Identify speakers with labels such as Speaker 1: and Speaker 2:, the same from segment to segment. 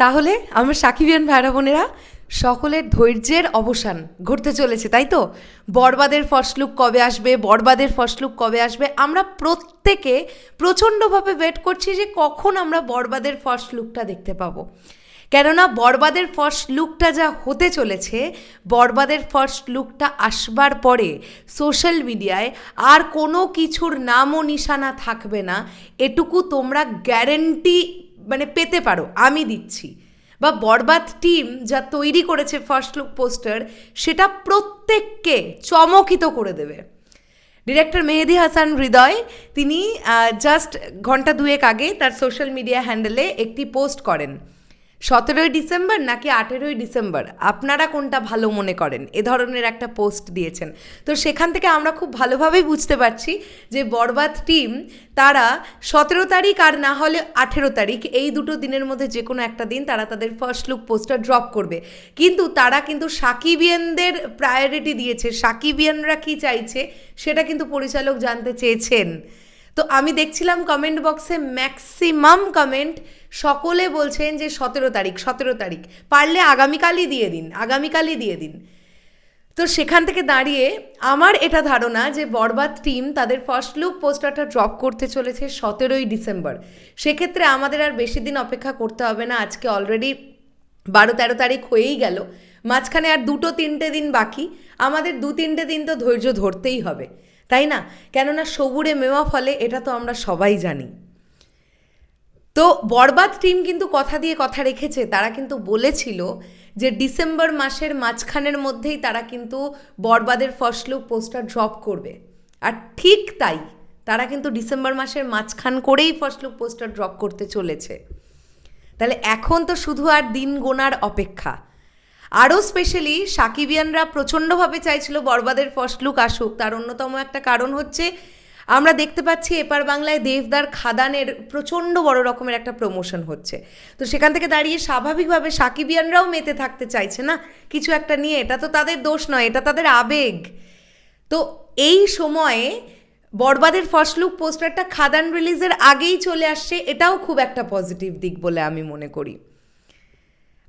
Speaker 1: তাহলে আমার সাকিবিয়ান ভাইরা বোনেরা সকলের ধৈর্যের অবসান ঘটতে চলেছে, তাই তো? বরবাদের ফার্স্ট লুক কবে আসবে, বরবাদের ফার্স্ট লুক কবে আসবে, আমরা প্রত্যেকে প্রচণ্ডভাবে ওয়েট করছি যে কখন আমরা বরবাদের ফার্স্ট লুকটা দেখতে পাবো। কেননা বরবাদের ফার্স্ট লুকটা যা হতে চলেছে, বরবাদের ফার্স্ট লুকটা আসবার পরে সোশ্যাল মিডিয়ায় আর কোনো কিছুর নামও নিশানা থাকবে না। এটুকু তোমরা গ্যারেন্টি মানে পেতে পারো, আমি দিচ্ছি। বা বরবাদ টিম যা তৈরি করেছে ফার্স্ট লুক পোস্টার সেটা প্রত্যেককে চমকিত করে দেবে। ডিরেক্টর মেহেদি হাসান হৃদয়, তিনি জাস্ট ঘণ্টা দুয়েক আগে তার সোশ্যাল মিডিয়া হ্যান্ডেলে একটি পোস্ট করেন। সতেরোই ডিসেম্বর নাকি আঠেরোই ডিসেম্বর? আপনারা কোনটা ভালো মনে করেন? এ ধরনের একটা পোস্ট দিয়েছেন। তো সেখান থেকে আমরা খুব ভালোভাবেই বুঝতে পারছি যে বরবাদ টিম, তারা সতেরো তারিখ আর না হলে আঠেরো তারিখ, এই দুটো দিনের মধ্যে যে কোনো একটা দিন তারা তাদের ফার্স্ট লুক পোস্টার ড্রপ করবে। কিন্তু তারা কিন্তু সাকিবিয়ানদের প্রায়োরিটি দিয়েছে। সাকিবিয়ানরা কি চাইছে, সেটা কিন্তু পরিচালক জানতে চেয়েছেন। তো আমি দেখছিলাম কমেন্ট বক্সে ম্যাক্সিমাম কমেন্ট সকলে বলছেন যে সতেরো তারিখ সতেরো তারিখ। পারলে আগামীকালই দিয়ে দিন, আগামীকালই দিয়ে দিন। তো সেখান থেকে দাঁড়িয়ে আমার এটা ধারণা যে বরবাদ টিম তাদের ফার্স্ট লুক পোস্টারটা ড্রপ করতে চলেছে সতেরোই ডিসেম্বর। সেক্ষেত্রে আমাদের আর বেশি দিন অপেক্ষা করতে হবে না, আজকে অলরেডি বারো তেরো তারিখ হয়েই গেল। মাঝখানে আর দুটো তিনটে দিন বাকি, আমাদের দু তিনটে দিন তো ধৈর্য ধরতেই হবে। তাই না? কেননা সবুরে মেওয়া ফলে এটা তো আমরা সবাই জানি। তো বরবাদ টিম কিন্তু কথা দিয়ে কথা রেখেছে। তারা কিন্তু বলেছিল যে ডিসেম্বর মাসের মাঝখানের মধ্যেই তারা কিন্তু বরবাদের ফার্স্ট লুক পোস্টার ড্রপ করবে। আর ঠিক তাই, তারা কিন্তু ডিসেম্বর মাসের মাঝখান করেই ফার্স্ট লুক পোস্টার ড্রপ করতে চলেছে। তাহলে এখন তো শুধু আর দিন গোনার অপেক্ষা। আরও স্পেশালি সাকিবিয়ানরা প্রচণ্ডভাবে চাইছিল বরবাদের ফার্স্ট লুক আসুক। তার অন্যতম একটা কারণ হচ্ছে, আমরা দেখতে পাচ্ছি এপার বাংলায় দেবদার খাদানের প্রচণ্ড বড় রকমের একটা প্রমোশন হচ্ছে। তো সেখান থেকে দাঁড়িয়ে স্বাভাবিকভাবে সাকিবিয়ানরাও মেতে থাকতে চাইছে না। কিছু একটা নিয়ে, এটা তো তাদের দোষ নয়, এটা তাদের আবেগ। তো এই সময়ে বরবাদের ফার্স্ট লুক পোস্টারটা খাদান রিলিজের আগেই চলে আসছে, এটাও খুব একটা পজিটিভ দিক বলে আমি মনে করি।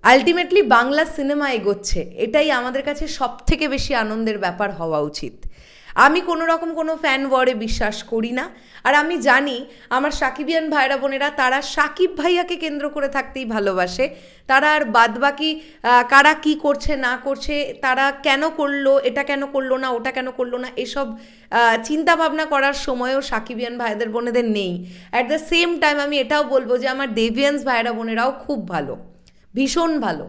Speaker 1: আলটিমেটলি বাংলা সিনেমা এগোচ্ছে। এটাই আমাদের কাছে সব থেকে বেশি আনন্দের ব্যাপার হওয়া উচিত। আমি কোনো রকম কোনো ফ্যান ওয়ারে বিশ্বাস করি না। আর আমি জানি আমার সাকিবিয়ান ভাইরা বোনেরা, তারা সাকিব ভাইয়াকে কেন্দ্র করে থাকতেই ভালোবাসে। তারা আর বাদবাকি কারা কি করছে, না করছে, তারা কেন করল, এটা কেন করল না, ওটা কেন করল না, এসব চিন্তা ভাবনা করার সময়ও সাকিবিয়ান ভাইদের বোনেদের নেই। অ্যাট দ্য সেম টাইম আমি এটাও বলব যে, আমার দেভিয়ান্স ভাইরা বোনেরাও খুব ভালো। ভীষণ ভালো।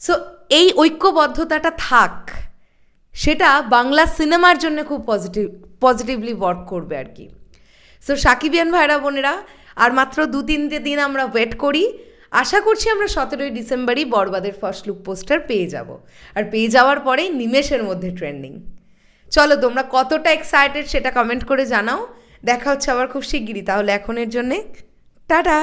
Speaker 1: সো এই ঐক্যবদ্ধতাটা থাক, সেটা বাংলা সিনেমার জন্য খুব পজিটিভ পজিটিভলি ওয়ার্ক করবে আর কি। সো সাকিবিয়ান ভাইরা, বোনেরা, আর মাত্র দু তিনটে দিন আমরা ওয়েট করি। আশা করছি আমরা সতেরোই ডিসেম্বরই বরবাদের ফার্স্ট লুক পোস্টার পেয়ে যাব। আর পেয়ে যাওয়ার পরেই নিমেষের মধ্যে ট্রেন্ডিং চলো, তোমরা কতটা এক্সাইটেড সেটা কমেন্ট করে জানাও। দেখা হচ্ছে আবার খুব শিগগিরই, তাহলে এখনের জন্যে। টাটা!